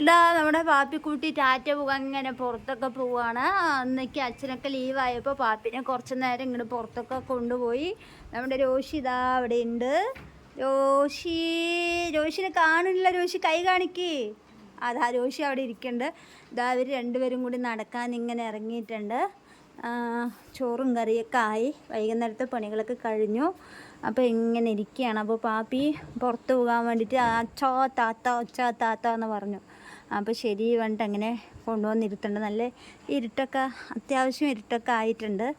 ഇതാ നമ്മുടെ പാപ്പിക്കുട്ടി ടാറ്റ പോകാൻ ഇങ്ങനെ പുറത്തൊക്കെ പോവാണ്. അന്നേക്ക് അച്ഛനൊക്കെ ലീവായപ്പോൾ പാപ്പിനെ കുറച്ച് നേരം ഇങ്ങോട്ട് പുറത്തൊക്കെ കൊണ്ടുപോയി. നമ്മുടെ രോഷി ഇതാ അവിടെ ഉണ്ട് രോഷി രോഷിനെ കാണില്ല രോഷി കൈ കാണിക്കേ. അതാ രോഷി അവിടെ ഇരിക്കുന്നുണ്ട് ഇതാ അവർ രണ്ടുപേരും കൂടി നടക്കാൻ ഇങ്ങനെ ഇറങ്ങിയിട്ടുണ്ട്. ചോറും കറിയൊക്കെ ആയി. വൈകുന്നേരത്തെ പണികളൊക്കെ കഴിഞ്ഞു. അപ്പോൾ ഇങ്ങനെ ഇരിക്കുകയാണ്. അപ്പോൾ പാപ്പി പുറത്ത് പോകാൻ വേണ്ടിയിട്ട് അച്ചോ താത്ത ഒച്ച താത്ത എന്ന് പറഞ്ഞു. അപ്പോൾ ശരി പറഞ്ഞിട്ട് അങ്ങനെ കൊണ്ടുവന്നിരുത്തുണ്ട്. നല്ല ഇരുട്ടൊക്കെ അത്യാവശ്യം ഇരുട്ടൊക്കെ ആയിട്ടുണ്ട്.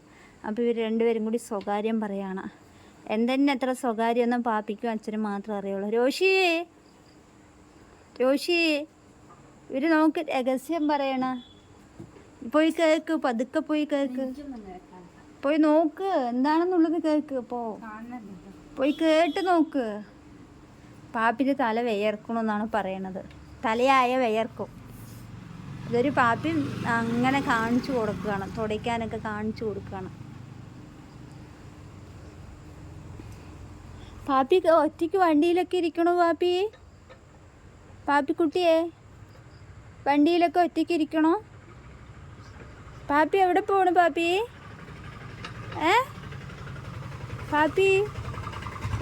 അപ്പോൾ ഇവർ രണ്ടുപേരും കൂടി സ്വകാര്യം പറയാണ്. എന്തെന്നെ അത്ര സ്വകാര്യമൊന്നും പാപ്പിക്കും അച്ഛനും മാത്രം അറിയുള്ളൂ. രോഷി! രോഷി! ഇവർ നമുക്ക് രഹസ്യം പറയണ പോയി കേക്ക് പതുക്കെ പോയി കേക്ക്. പോയി നോക്ക് എന്താണെന്നുള്ളത് കേക്ക് പോ. പോയി കേട്ട് നോക്ക്. പാപ്പിന്റെ തല വിയർക്കണമെന്നാണ് പറയണത്. തലയായ വിയർക്കും. ഇതൊരു പാപ്പി അങ്ങനെ കാണിച്ചു കൊടുക്കുകയാണ് തുടയ്ക്കാനൊക്കെ കാണിച്ചു കൊടുക്കുകയാണ്. പാപ്പി ഒറ്റയ്ക്ക് വണ്ടിയിലൊക്കെ ഇരിക്കണോ പാപ്പി? പാപ്പിക്കുട്ടിയെ വണ്ടിയിലൊക്കെ ഒറ്റയ്ക്ക് ഇരിക്കണോ? പാപ്പി എവിടെ പോണു പാപ്പി? ഏ? പാപ്പി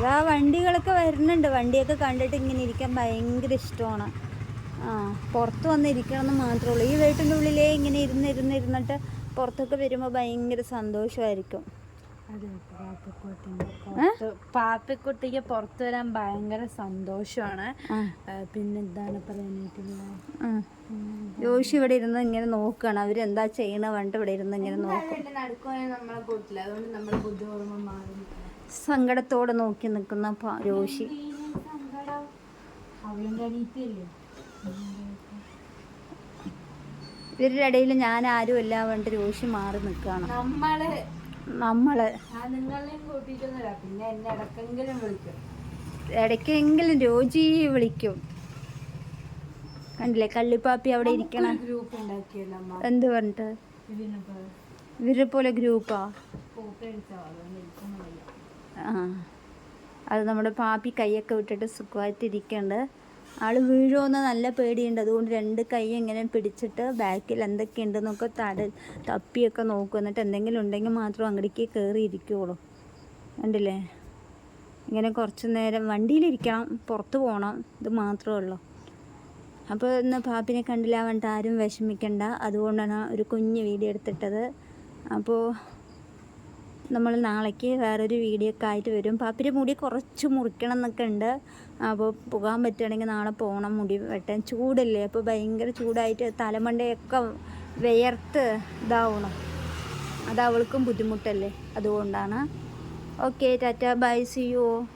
ആ വണ്ടികളൊക്കെ വരുന്നുണ്ട്. വണ്ടിയൊക്കെ കണ്ടിട്ട് ഇങ്ങനെ ഇരിക്കാൻ ഭയങ്കര ഇഷ്ടമാണ്. ആ പുറത്ത് വന്നിരിക്കണം എന്ന് മാത്രമേ ഉള്ളൂ. ഈ വീട്ടിന്റെ ഉള്ളിലേ ഇങ്ങനെ ഇരുന്ന് ഇരുന്ന് ഇരുന്നിട്ട് പുറത്തൊക്കെ വരുമ്പോൾ ഭയങ്കര സന്തോഷമായിരിക്കും. പാപ്പിക്കുട്ടിക്ക് പുറത്തു വരാൻ ഭയങ്കര സന്തോഷമാണ്. ആ. പിന്നെ എന്താണ് പറയാനായിട്ടുള്ളത് ജോഷി ഇവിടെ ഇരുന്ന് ഇങ്ങനെ നോക്കുകയാണ് അവരെന്താ ചെയ്യണ വേണ്ട ഇവിടെ ഇരുന്ന് ഇങ്ങനെ നോക്കും. സങ്കടത്തോടെ നോക്കി നിൽക്കുന്ന ജോഷി. ഇവരുടെ ഇടയിൽ ഞാൻ ആരും ഇല്ല വേണ്ട രോഷി മാറി നിൽക്കുകയാണ്. നമ്മൾ നമ്മൾ. ഇടയ്ക്കെങ്കിലും രോജി വിളിക്കും. കണ്ടില്ലേ കള്ളിപ്പാപ്പി അവിടെ ഇരിക്കണം? എന്ത് പറഞ്ഞിട്ട്? ഇവരെ പോലെ ഗ്രൂപ്പാ? ആ. അത് നമ്മുടെ പാപ്പി കൈയൊക്കെ വിട്ടിട്ട് സുഖമായിട്ടിരിക്കുന്നുണ്ട് ആൾ വീഴുമെന്ന് നല്ല പേടിയുണ്ട്. അതുകൊണ്ട് രണ്ട് കൈ ഇങ്ങനെ പിടിച്ചിട്ട് ബാക്കിൽ എന്തൊക്കെ ഉണ്ടെന്നൊക്കെ തട തപ്പിയൊക്കെ നോക്കും. എന്നിട്ട് എന്തെങ്കിലും ഉണ്ടെങ്കിൽ മാത്രം അങ്ങടേക്ക് കയറി ഇരിക്കുകയുള്ളൂ കണ്ടില്ലേ? ഇങ്ങനെ കുറച്ച് നേരം വണ്ടിയിലിരിക്കണം. പുറത്ത് പോകണം. ഇത് മാത്രമേ ഉള്ളൂ. അപ്പോൾ ഇന്ന് പാപ്പിനെ കണ്ടില്ല. പറഞ്ഞിട്ട് ആരും വിഷമിക്കണ്ട. അതുകൊണ്ടാണ് ഒരു കുഞ്ഞ് വീഡിയോ എടുത്തിട്ടത്. അപ്പോൾ നമ്മൾ നാളേക്ക് വേറൊരു വീഡിയോ ഒക്കെ ആയിട്ട് വരും. പാപ്പിന്റെ മുടി കുറച്ച് മുറിക്കണം എന്നൊക്കെ ഉണ്ട്. അപ്പോൾ പോകാൻ പറ്റുകയാണെങ്കിൽ നാളെ പോകണം മുടി വെട്ടാൻ ചൂടല്ലേ? അപ്പോൾ ഭയങ്കര ചൂടായിട്ട് തലമണ്ടയൊക്കെ വിയർത്ത് ഇതാവണം. അത് അവൾക്കും ബുദ്ധിമുട്ടല്ലേ? അതുകൊണ്ടാണ്. Okay tata bye see you